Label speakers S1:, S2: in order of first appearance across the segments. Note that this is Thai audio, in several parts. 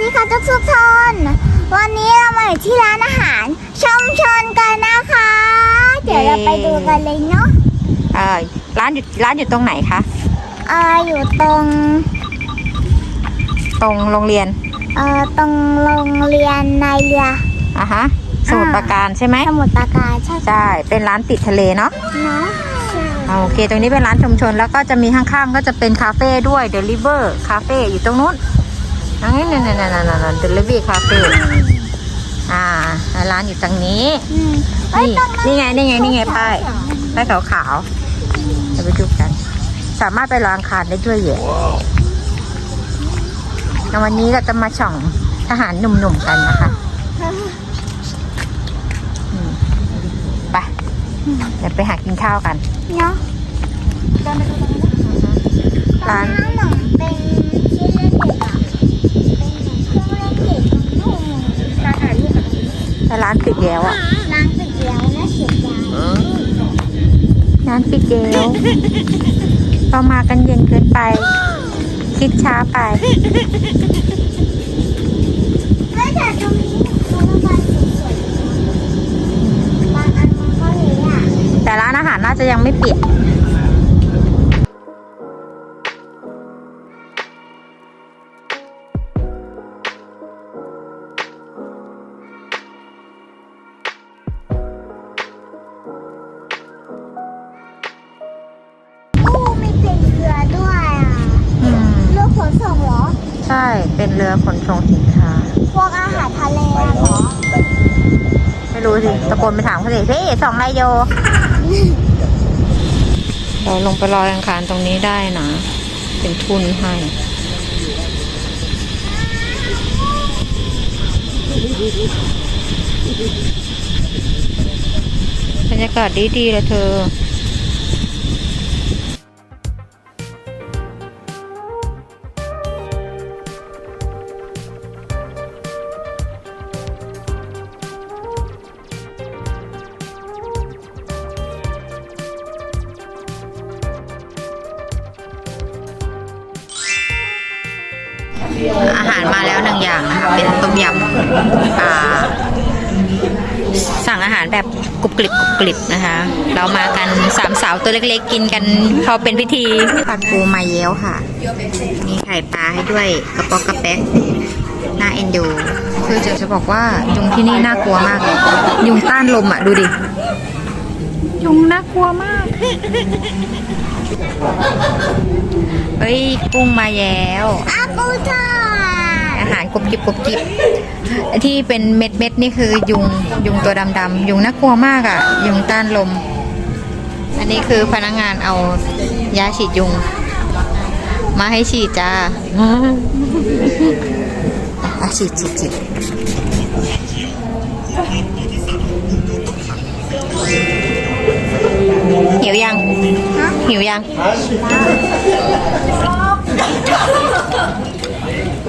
S1: ดีค่ะทุกทุกๆคนวันนี้เรามาอยู่ที่ร้านอาหารชุมชนกันนะคะ เดี๋ยวเราไปดูกันเลยเนาะ
S2: เออร้านอยู่ร้านอยู่ตรงไหนคะ
S1: อ่าอยู่ตรง
S2: ตรงโรงเรียน
S1: เอ่อตรงโรงเรียนในเรือ
S2: อะฮะสมุทรปราการใช่ไหม
S1: สมุทรปราการใช่ไหม
S2: ใช่เป็นร้านติดทะเลเนาะ
S1: เนาะใช่
S2: อ่าโอเค ตรงนี้เป็นร้านชุมชน แล้วก็จะมีข้างๆ ก็จะเป็นคาเฟ่ด้วย The River Cafe อยู่ตรงนู้น นั่นนั่นนั่นนั่นนั่น The River Cafe อ่าร้านอยู่ตรงนี้
S1: อืมเอ้ย
S2: นี่
S1: ตรง
S2: นี่ไงนี่ไงนี่ไงป้ายป้ายขาวๆจะไปดูกัน สามารถไปรออังคารได้ด้วยเหรอแล้ววันนี้เราจะมาช่องทหารหนุ่มๆกันนะคะอืมไปเดี๋ยวไปหากินข้าวกัน
S1: เนาะ
S2: ร้าน
S1: ร้านหนังเป็น
S2: แต่ร้านปิดแล้วอะ
S1: ร้านปิดแล้วนะเสียดาย
S2: ร้านปิดแล้วเรามากันเย็นเกินไป คิดช้าไป ใช่ เป็นเรือขนส่งสินค้า
S1: พวกอาหารทะเลอะเหรอ
S2: ไม่รู้สิตะโกนไปถามเขาสิพี่สองไรโย เราลงไปลอยอังคารตรงนี้ได้นะ เป็นทุนให้ บรรยากาศดีๆเลยเธอ อาหารมาแล้วหนึ่งอย่างนะคะเป็นต้มยำอ่าสั่งอาหารแบบกรุบกริบกรุบกริบนะคะ เรามากันสามสาวตัวเล็กๆ กินกันพอเป็นพิธีผัดปูมาเย้วค่ะ มีไข่ปลาให้ด้วยกระป๋อกกระแป๊กน่าเอ็นดู คือจะจะบอกว่ายุงที่นี่น่ากลัวมากเลยยุงต้านลมอะ ดูดิ ยุงน่ากลัวมาก เฮ้ยกุ้งมาแล้ว
S1: อาปูทอด
S2: อาหารกรุบกริบกรุบกริบที่เป็นเม็ดเม็ดๆนี่คือยุงยุงตัวดำๆยุงน่ากลัวมากอะ่ะ ยุงต้านลม อันนี้คือพนักงานเอายาฉีดยุง มาให้ฉีดจ้าอะฉีดฉีดฉีดหิวยัง หิวยัง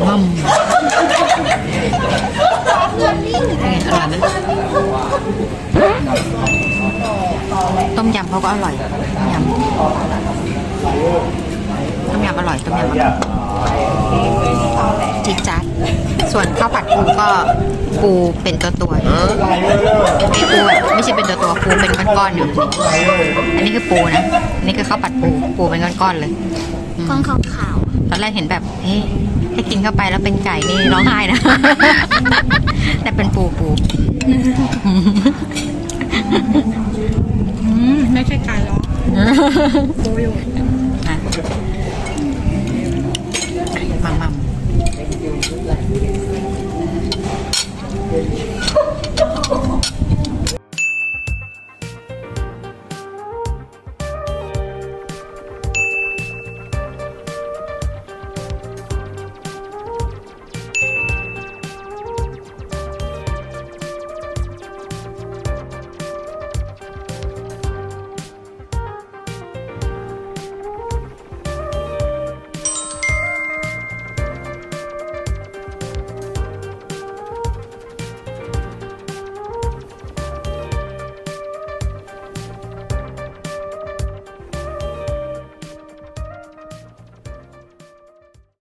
S2: มัมเป็นไงอร่อยไหมต้มยำเขาก็อร่อย ต้มยำต้มยำอร่อย ต้มยำอร่อยจิ๊ดจัด ส่วนข้าวผัดปูก็ปูเป็นตัวตัวๆเป็นปูแบบไม่ใช่เป็นตัวตัวๆ ปูเป็นก้อนๆอยู่ อันนี้คือปูนะ อันนี้คือข้าวผัดปู ปูเป็นก้อนๆเลยอืม
S1: กองขาว
S2: ตอนแรกเห็นแบบเฮ้ยถ้ากินเข้าไปแล้วเป็นไก่นี่ร้องไห้นะ แต่เป็นปูปู
S3: ไม่ใช่ไก่หรอกโบอยู่
S2: อะมัมมัม